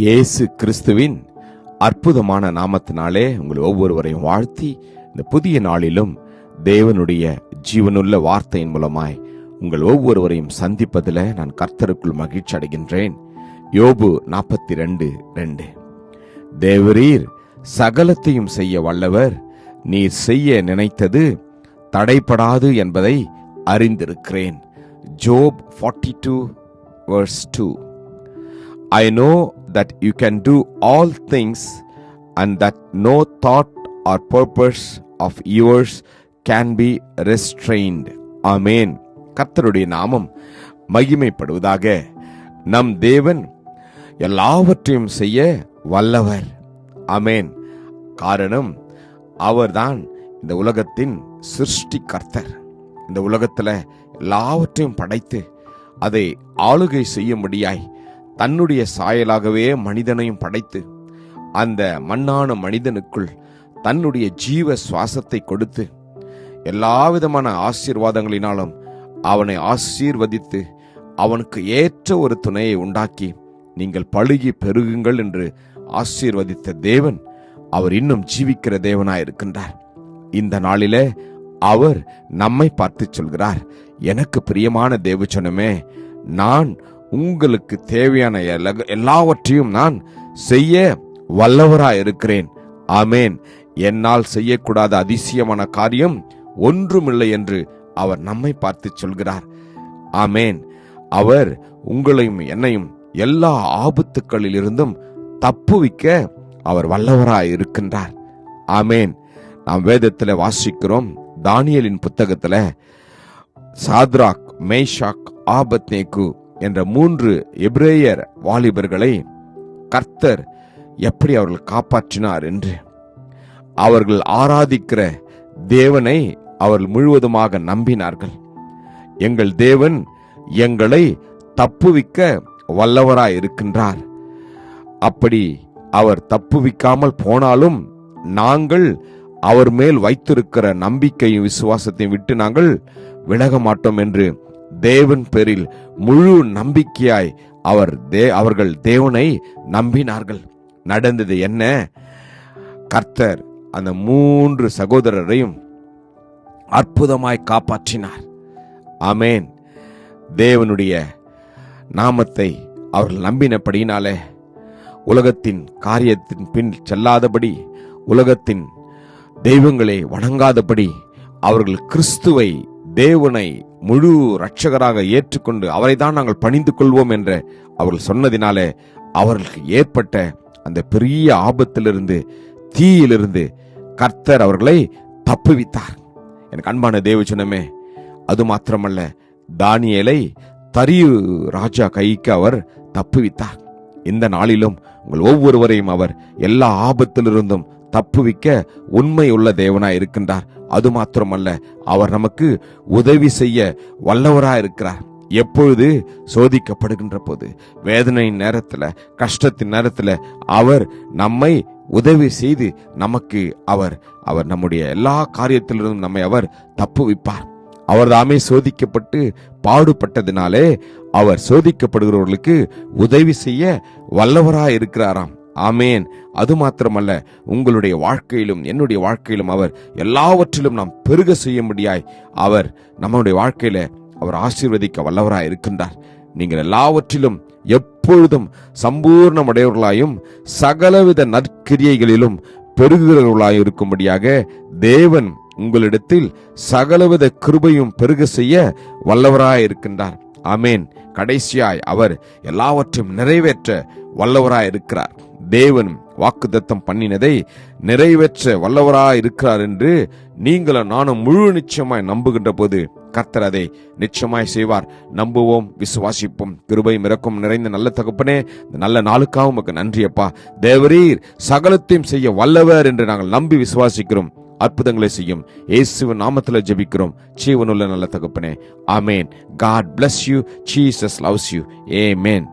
இயேசு கிறிஸ்துவின் அற்புதமான நாமத்தினாலே உங்கள் ஒவ்வொருவரையும் வாழ்த்தி இந்த புதிய நாளிலும் தேவனுடைய ஜீவனுள்ள வார்த்தையின் மூலமாய் உங்கள் ஒவ்வொருவரையும் சந்திப்பதில் நான் கர்த்தருக்குள் மகிழ்ச்சி அடைகின்றேன். யோபு நாற்பத்தி ரெண்டு. ரெண்டு தேவரீர் சகலத்தையும் செய்ய வல்லவர் நீர் செய்ய நினைத்தது தடைப்படாது என்பதை அறிந்திருக்கிறேன். Job forty two verse two I know that you can do all things and that no thought or purpose of yours can be restrained. ஆமேன் கர்த்தருடைய நாமம் மகிமைப்படுவதாக நம் தேவன் எல்லாவற்றையும் செய்ய வல்லவர். அமேன் காரணம் அவர்தான் இந்த உலகத்தின் சிருஷ்டி கர்த்தர் இந்த உலகத்தில் எல்லாவற்றையும் படைத்து அதை ஆளுகை செய்யும்படியாய் தன்னுடைய சாயலாகவே மனிதனையும் படைத்து அந்த மண்ணான மனிதனுக்குள் தன்னுடைய ஜீவ சுவாசத்தை கொடுத்து எல்லாவிதமான ஆசீர்வாதங்களினாலும் அவனை ஆசீர்வதித்து அவனுக்கு ஏற்ற ஒரு துணையை உண்டாக்கி நீங்கள் பழுகி பெருகுங்கள் என்று ஆசீர்வதித்த தேவன் அவர் இன்னும் ஜீவிக்கிற தேவனாயிருக்கின்றார். இந்த நாளிலே அவர் நம்மை பார்த்து சொல்கிறார். எனக்கு பிரியமான தேவச்சனமே நான் உங்களுக்கு தேவையான எல்லாவற்றையும் நான் செய்ய வல்லவராய் இருக்கிறேன் ஆமேன். என்னால் செய்யக்கூடாத அதிசயமான காரியம் ஒன்றுமில்லை என்று அவர் நம்மை பார்த்து சொல்கிறார். ஆமேன். அவர் உங்களையும் என்னையும் எல்லா ஆபத்துக்களில் இருந்தும் தப்புவிக்க அவர் வல்லவராய் இருக்கின்றார் ஆமேன். நாம் வேதத்தில் வாசிக்கிறோம் தானியலின் புத்தகத்தில் சாத்ராக் மேஷாக் ஆபத்நேகு என்ற மூன்று எபிரேயர் வாலிபர்களை கர்த்தர் எப்படி அவர்கள் காப்பாற்றினார் என்று. அவர்கள் ஆராதிக்கிற தேவனை அவர்கள் முழுவதுமாக நம்பினார்கள். எங்கள் தேவன் எங்களை தப்புவிக்க வல்லவராய் இருக்கின்றார். அப்படி அவர் தப்புவிக்காமல் போனாலும் நாங்கள் அவர் மேல் வைத்திருக்கிற நம்பிக்கையும் விசுவாசத்தையும் விட்டு நாங்கள் விலக மாட்டோம் என்று தேவன் பேரில் முழு நம்பிக்கையாய் அவர் தே அவர்கள் தேவனை நம்பினார்கள். நடந்தது என்ன? கர்த்தர் அந்த மூன்று சகோதரரையும் அற்புதமாய் காப்பாற்றினார். ஆமேன். தேவனுடைய நாமத்தை அவர்கள் நம்பினபடியினாலே உலகத்தின் காரியத்தின் பின் செல்லாதபடி உலகத்தின் தெய்வங்களை வணங்காதபடி அவர்கள் கிறிஸ்துவை தேவனை முழு ரட்சகராக ஏற்றுக்கொண்டு அவரை தான் நாங்கள் பணிந்து கொள்வோம் என்ற அவர்கள் சொன்னதினாலே அவர்களுக்கு ஏற்பட்ட அந்த பெரிய ஆபத்திலிருந்து தீயிலிருந்து கர்த்தர் அவர்களை தப்புவித்தார். எனக்கு அன்பான தேவச்சனமே அது மாத்திரமல்ல தானியலை தரியு ராஜா கைக்கு அவர் தப்புவித்தார். இந்த நாளிலும் உங்கள் ஒவ்வொருவரையும் அவர் எல்லா ஆபத்திலிருந்தும் தப்புவிக்க உண்மை உள்ள தேவனாய் இருக்கின்றார். அது மாத்திரமல்ல அவர் நமக்கு உதவி செய்ய வல்லவராய் இருக்கிறார். எப்பொழுது? சோதிக்கப்படுகின்ற போது. வேதனையின் நேரத்தில் கஷ்டத்தின் நேரத்தில் அவர் நம்மை உதவி செய்து நமக்கு அவர் அவர் நம்முடைய எல்லா காரியத்திலிருந்தும் நம்மை அவர் தப்புவிப்பார். அவர் தாமே சோதிக்கப்பட்டு பாடுபட்டதினாலே அவர் சோதிக்கப்படுகிறவர்களுக்கு உதவி செய்ய வல்லவராய் இருக்கிறாராம். ஆமேன். அது மாத்திரமல்ல உங்களுடைய வாழ்க்கையிலும் என்னுடைய வாழ்க்கையிலும் அவர் எல்லாவற்றிலும் நாம் பெருக செய்யும்படியாய் அவர் நம்முடைய வாழ்க்கையில அவர் ஆசீர்வதிக்க வல்லவராய் இருக்கின்றார். நீங்கள் எல்லாவற்றிலும் எப்பொழுதும் சம்பூர்ணமடையவர்களாயும் சகலவித நற்கிரியைகளிலும் பெருகுகிறவர்களாய் இருக்கும்படியாக தேவன் உங்களிடத்தில் சகலவித கிருபையும் பெருக செய்ய வல்லவராய் இருக்கின்றார். ஆமேன். கடைசியாய் அவர் எல்லாவற்றையும் நிறைவேற்ற வல்லவராய் இருக்கிறார். தேவன் வாக்குத்தத்தம் பண்ணினதை நிறைவேற்ற வல்லவராய் இருக்கிறார் என்று நீங்களும் நானும் முழு நிச்சயமாய் நம்புகின்ற போது கர்த்தர் அதை நிச்சயமாய் செய்வார். நம்புவோம் விசுவாசிப்போம். கிருபை மிறக்கும் நிறைந்த நல்ல தகப்பனே நல்ல நாளுக்காக உமக்கு நன்றியப்பா தேவரீர் சகலத்தையும் செய்ய வல்லவர் என்று நாங்கள் நம்பி விசுவாசிக்கிறோம். அற்புதங்களை செய்யும். இயேசுவின் நாமத்தில் ஜெபிக்கிறோம். ஜீவனுள்ள நல்ல தகப்பனே ஆமேன். God bless you Jesus loves you amen